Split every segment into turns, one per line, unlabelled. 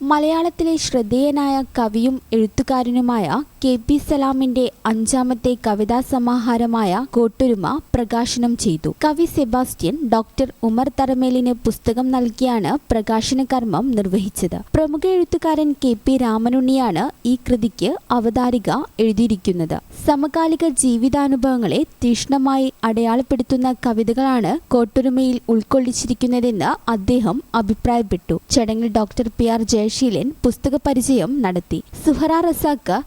മലയാളത്തിലെ ശ്രദ്ധേയനായ കവിയും എഴുത്തുകാരനുമായ കെ പി സലാമിന്റെ അഞ്ചാമത്തെ കവിതാ സമാഹാരമായ കോട്ടുരുമ പ്രകാശനം ചെയ്തു. കവി സെബാസ്റ്റ്യൻ ഡോക്ടർ ഉമർ തറമേലിന് പുസ്തകം നൽകിയാണ് പ്രകാശന കർമ്മം നിർവഹിച്ചത്. പ്രമുഖ എഴുത്തുകാരൻ കെ പി രാമനുണ്ണിയാണ് ഈ കൃതിക്ക് അവതാരിക എഴുതിയിരിക്കുന്നത്. സമകാലിക ജീവിതാനുഭവങ്ങളെ തീഷ്ണമായി അടയാളപ്പെടുത്തുന്ന കവിതകളാണ് കോട്ടുരുമയിൽ ഉൾക്കൊള്ളിച്ചിരിക്കുന്നതെന്ന് അദ്ദേഹം അഭിപ്രായപ്പെട്ടു. ചടങ്ങിൽ ഡോക്ടർ പി ആർ ജയശീലൻ പുസ്തക പരിചയം നടത്തി. Suhara Razak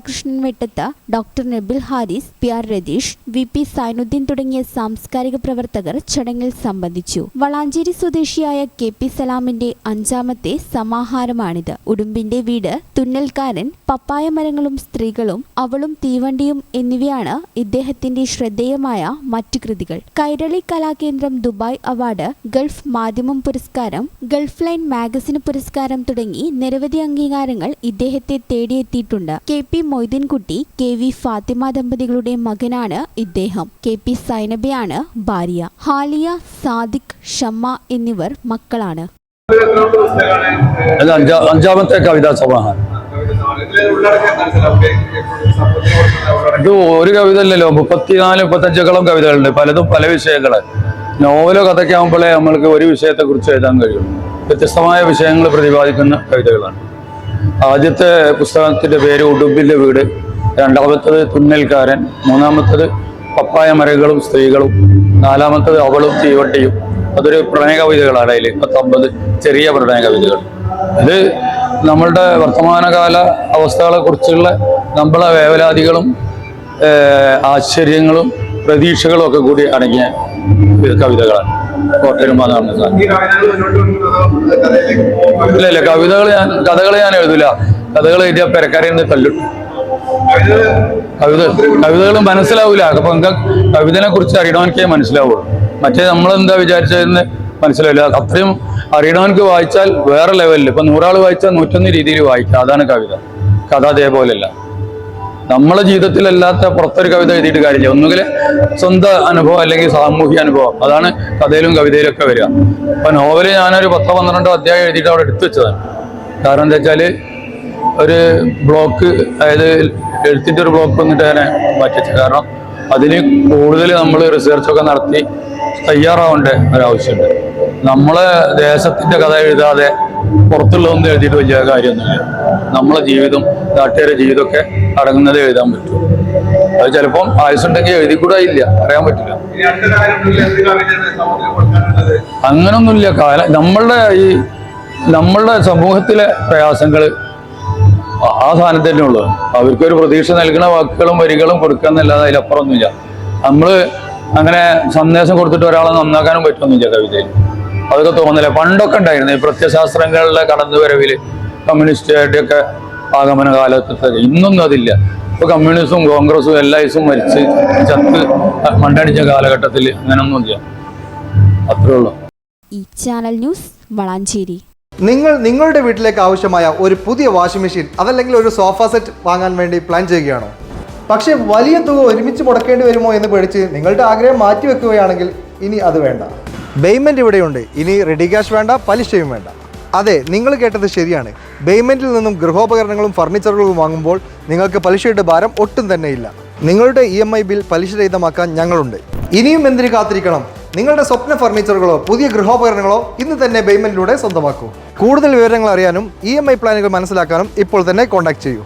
Radhakrishnan Vettath doctor Nabil Haris P R Ratheesh V P Zainuddin തുടങ്ങിയ സാംസ്കാരിക പ്രവർത്തകർ ചടങ്ങിൽ സംബന്ധിച്ചു. വളാഞ്ചേരി സ്വദേശിയായ കെ പി സലാമിന്റെ അഞ്ചാമത്തെ സമാഹാരമാണിത്. ഉടുമ്പിന്റെ വീട് തുന്നൽക്കാരൻ പപ്പായ മരങ്ങളും സ്ത്രീകളും അവളും തീവണ്ടിയും എന്നിവയാണ് ഇദ്ദേഹത്തിന്റെ ശ്രദ്ധേയമായ മറ്റു കൃതികൾ. Kairali Kalakendram Dubai award Gulf Madhyamam പുരസ്കാരം ഗൾഫ് ലൈൻ മാഗസിന് പുരസ്കാരം തുടങ്ങി നിരവധി അംഗീകാരങ്ങൾ ഇദ്ദേഹത്തെ തേടിയെത്തിയിട്ടുണ്ട്. K P Moideenkutty K V Fathima ദമ്പതികളുടെ മകനാണ് ഇദ്ദേഹം. കെ പി സൈനബയാണ് ഭാര്യ. ഹാലിയ സാദിഖ് ഷമ്മ എന്നിവർ മക്കളാണ്.
അഞ്ചാമത്തെ കവിതാ സമാഹാരം. ഇത് ഒരു കവിത അല്ലല്ലോ മുപ്പത്തിനാല് മുപ്പത്തഞ്ചോളം കവിതകളുണ്ട്. പലതും പല വിഷയങ്ങൾ. നോവലോ കഥയ്ക്കാവുമ്പോഴേ നമ്മൾക്ക് ഒരു വിഷയത്തെ കുറിച്ച് എഴുതാൻ കഴിയും വ്യത്യസ്തമായ വിഷയങ്ങൾ പ്രതിപാദിക്കുന്ന കവിതകളാണ്. ആദ്യത്തെ പുസ്തകത്തിന്റെ പേര് ഉടുമ്പിന്റെ വീട് രണ്ടാമത്തത് തുന്നൽക്കാരൻ മൂന്നാമത്തത് പപ്പായ മരങ്ങളും സ്ത്രീകളും നാലാമത്തത് അവളും തീവട്ടിയും അതൊരു പ്രണയ കവിതകളാണ് അതിൽ പത്തൊമ്പത് ചെറിയ പ്രണയ കവിതകൾ. ഇത് നമ്മളുടെ വർത്തമാനകാല അവസ്ഥകളെ കുറിച്ചുള്ള നമ്മളെ വേവലാതികളും ആശ്ചര്യങ്ങളും പ്രതീക്ഷകളും ഒക്കെ കൂടി അടങ്ങിയ കവിതകളാണ്.
മുന്നോട്ട് കൊണ്ടുപോകുന്നതോ കഥയിലേക്ക്
ഇല്ല ഇല്ല കവിതകൾ ഞാൻ കഥകൾ ഞാൻ എഴുതില്ല കഥകൾ എഴുതിയ പെരക്കാരിൽ നിന്ന്
തല്ലും.
കവിത കവിതകൾ മനസ്സിലാവില്ല അപ്പൊ കവിതനെ കുറിച്ച് അറിയണമെനിക്കേ മനസ്സിലാവുള്ളൂ. മറ്റേ നമ്മളെന്താ വിചാരിച്ചതെന്ന് മനസ്സിലാവില്ല. അത്രയും അറിയണമെനിക്ക് വായിച്ചാൽ വേറെ ലെവലിൽ ഇപ്പൊ നൂറാൾ വായിച്ചാൽ നൂറ്റൊന്ന് രീതിയിൽ വായിക്കാം. അതാണ് കവിത. കഥ അതേപോലെയല്ല. നമ്മളെ ജീവിതത്തിലല്ലാത്ത പുറത്തൊരു കവിത എഴുതിയിട്ട് കാര്യമില്ല. ഒന്നുകിൽ സ്വന്തം അനുഭവം അല്ലെങ്കിൽ സാമൂഹിക അനുഭവം. അതാണ് കഥയിലും കവിതയിലും ഒക്കെ വരിക. അപ്പൊ നോവൽ ഞാനൊരു പത്തോ പന്ത്രണ്ടോ അധ്യായം എഴുതിയിട്ട് അവിടെ എടുത്തു വെച്ചതാണ്. കാരണം എന്താ വെച്ചാൽ ഒരു ബ്ലോക്ക് അതായത് എഴുത്തിന്റെ ഒരു ബ്ലോക്ക് വന്നിട്ട് അങ്ങനെ മാറ്റിച്ചു കാരണം അതിന് കൂടുതൽ നമ്മൾ റിസർച്ചൊക്കെ നടത്തി തയ്യാറാവേണ്ട ഒരാവശ്യമുണ്ട് നമ്മളെ ദേശത്തിന്റെ കഥ എഴുതാതെ പുറത്തുള്ളതൊന്നും എഴുതിയിട്ട് വലിയ കാര്യമൊന്നുമില്ല. നമ്മളെ ജീവിതം നാട്ടുകാരുടെ ജീവിതമൊക്കെ അടങ്ങുന്നത് എഴുതാൻ പറ്റും. അത് ചിലപ്പം ആയുസുണ്ടെങ്കിൽ എഴുതി കൂടെ ഇല്ല. അറിയാൻ പറ്റില്ല. അങ്ങനൊന്നുമില്ല. കാല നമ്മളുടെ ഈ നമ്മളുടെ സമൂഹത്തിലെ പ്രയാസങ്ങൾ ആ സാധനം തന്നെ അവർക്കൊരു പ്രതീക്ഷ നൽകുന്ന വാക്കുകളും വരികളും കൊടുക്കുക എന്നല്ലാതെ അതിലപ്പുറമൊന്നുമില്ല. നമ്മൾ അങ്ങനെ സന്ദേശം കൊടുത്തിട്ട് ഒരാളെ നന്നാക്കാനും പറ്റുമൊന്നുമില്ല കവിതയിൽ. അതൊക്കെ തോന്നില്ല പണ്ടൊക്കെ ഉണ്ടായിരുന്നു ഈ പ്രത്യശാസ്ത്രങ്ങളുടെ കടന്നുവരവിൽ കമ്മ്യൂണിസ്റ്റുകാരുടെയൊക്കെ ആഗമന കാലത്ത് ഇന്നൊന്നും അതില്ല. ഇപ്പൊ കമ്മ്യൂണിസ്റ്റും കോൺഗ്രസും എല്ലായിസും മരിച്ച് ചത്ത് മണ്ടടിച്ച കാലഘട്ടത്തിൽ അങ്ങനൊന്നും ഇല്ല. അത്രേ ഉള്ളൂ.
ഈ ചാനൽ ന്യൂസ് വളാഞ്ചേരി.
നിങ്ങൾ നിങ്ങളുടെ വീട്ടിലേക്ക് ആവശ്യമായ ഒരു പുതിയ വാഷിംഗ് മെഷീൻ അതല്ലെങ്കിൽ ഒരു സോഫ സെറ്റ് വാങ്ങാൻ വേണ്ടി പ്ലാൻ ചെയ്യുകയാണോ? പക്ഷേ വലിയ തുക ഒരുമിച്ച് മുടക്കേണ്ടി വരുമോ എന്ന് പേടിച്ച് നിങ്ങളുടെ ആഗ്രഹം മാറ്റിവെക്കുകയാണെങ്കിൽ ഇനി അത് വേണ്ട. പേയ്മെന്റ് ഇവിടെയുണ്ട്. ഇനി റെഡി ക്യാഷ് വേണ്ട പലിശയും വേണ്ട. അതെ നിങ്ങൾ കേട്ടത് ശരിയാണ്. പേയ്മെന്റിൽ നിന്നും ഗൃഹോപകരണങ്ങളും ഫർണിച്ചറുകളും വാങ്ങുമ്പോൾ നിങ്ങൾക്ക് പലിശയുടെ ഭാരം ഒട്ടും തന്നെ ഇല്ല. നിങ്ങളുടെ ഇ എം ഐ ബിൽ പലിശരഹിതമാക്കാൻ ഞങ്ങളുണ്ട്. ഇനിയും എന്തിനു കാത്തിരിക്കണം? നിങ്ങളുടെ സ്വപ്ന ഫർണിച്ചറുകളോ പുതിയ ഗൃഹോപകരണങ്ങളോ ഇന്ന് തന്നെ പേയ്മെന്റിലൂടെ സ്വന്തമാക്കൂ. കൂടുതൽ വിവരങ്ങൾ അറിയാനും ഇ എം ഐ പ്ലാനുകൾ മനസ്സിലാക്കാനും ഇപ്പോൾ തന്നെ കോൺടാക്ട് ചെയ്യൂ.